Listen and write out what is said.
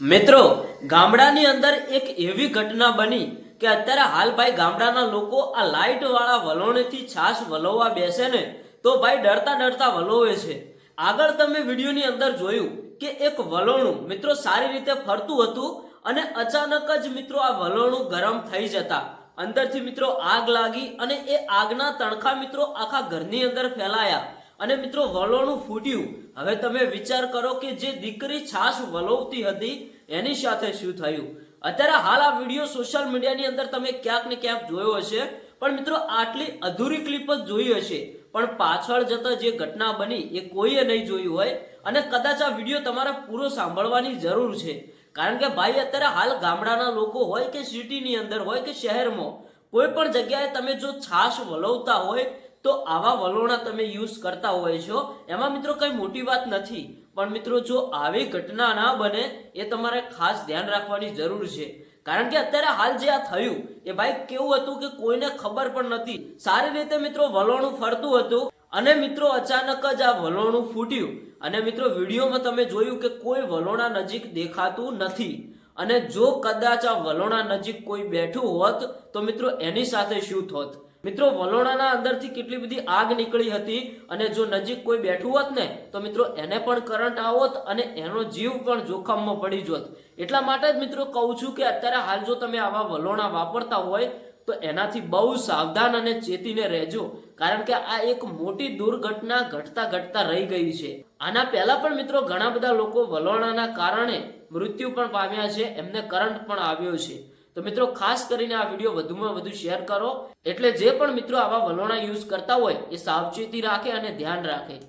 મિત્રો, ગામડાની અંદર એક એવી ઘટના બની કે અત્યારે હાલ ભાઈ ગામડાના લોકો આ લાઇટ વાળા વલોણેથી છાશ વલોવા બેસે ને તો ભાઈ ડરતા ડરતા વલોવે છે. આગળ તમે વિડીયોની અંદર જોયું કે એક વલોણું મિત્રો સારી રીતે ફરતું હતું અને અચાનક જ મિત્રો આ વલોણું ગરમ થઈ જતા. અંદરથી મિત્રો આગ લાગી અને એ આગના તણખા મિત્રો આખા ઘરની અંદર ફેલાયા. અને મિત્રો, વલોણું ફૂટ્યું. હવે તમે વિચાર કરો કે જે દીકરી છાશ વલોવતી હતી, એની સાથે શું થયું? અત્યારે હાલ આ વીડિયો સોશિયલ મીડિયાની અંદર તમે ક્યાંક ને ક્યાંક જોયો હશે. પણ મિત્રો, આટલી અધૂરી ક્લિપ જ જોઈ હશે. પણ પાછળ જતા જે ઘટના બની, એ કોઈએ નહીં જોયું હોય. અને કદાચ આ વીડિયો તમારે પૂરો સાંભળવાની જરૂર છે. કારણ કે ભાઈ, અત્યારે હાલ ગામડાના લોકો હોય કે સિટીની અંદર હોય કે શહેરમાં, કોઈ પણ જગ્યાએ તમે જો છાશ વલોવતા હોય તો આવા વલોણા તમે યુઝ કરતા હોય છો. એમાં મિત્રો કંઈ મોટી વાત નથી, પણ મિત્રો જો આવી ઘટના ના બને, એ તમારે ખાસ ધ્યાન રાખવાની જરૂર છે. કારણ કે અત્યારે હાલ જે આ થયું, એ ભાઈ કેવું હતું કે કોઈને ખબર પણ નથી. સારી રીતે મિત્રો વલોણું ફરતું હતું અને મિત્રો અચાનક જ આ વલોણું ફૂટ્યું. અને મિત્રો વિડીયોમાં તમે જોયું કે કોઈ વલોણા નજીક દેખાતું નથી. અને જો કદાચ આ વલોણા નજીક કોઈ બેઠું હોત, તો મિત્રો એની સાથે શું થોત મિત્રો, વલોણાના અંદરથી કેટલી બધી આગ નીકળી હતી અને જો નજીક કોઈ બેઠું હોત ને, તો મિત્રો, એને પણ કરંટ આવોત અને એનો જીવ પણ જોખમમાં પડી જોત. એટલા માટે જ મિત્રો કહું છું કે અત્યારે હાલ જો તમે આવા વલોણા વાપરતા હોય, તો એનાથી બહુ સાવધાન અને ચેતીને રહેજો. કારણ કે આ એક મોટી દુર્ઘટના ઘટતા ઘટતા રહી ગઈ છે. આના પહેલા પણ મિત્રો, ઘણા બધા લોકો વલોણાના કારણે મૃત્યુ પણ પામ્યા છે, એમને કરંટ પણ આવ્યો છે. તો મિત્રો, ખાસ કરીને આ વીડિયો વધુમાં વધુ શેર કરો. એટલે જે પણ મિત્રો આવા વલોણા યુઝ કરતા હોય, એ સાવચેતી રાખે અને ધ્યાન રાખે.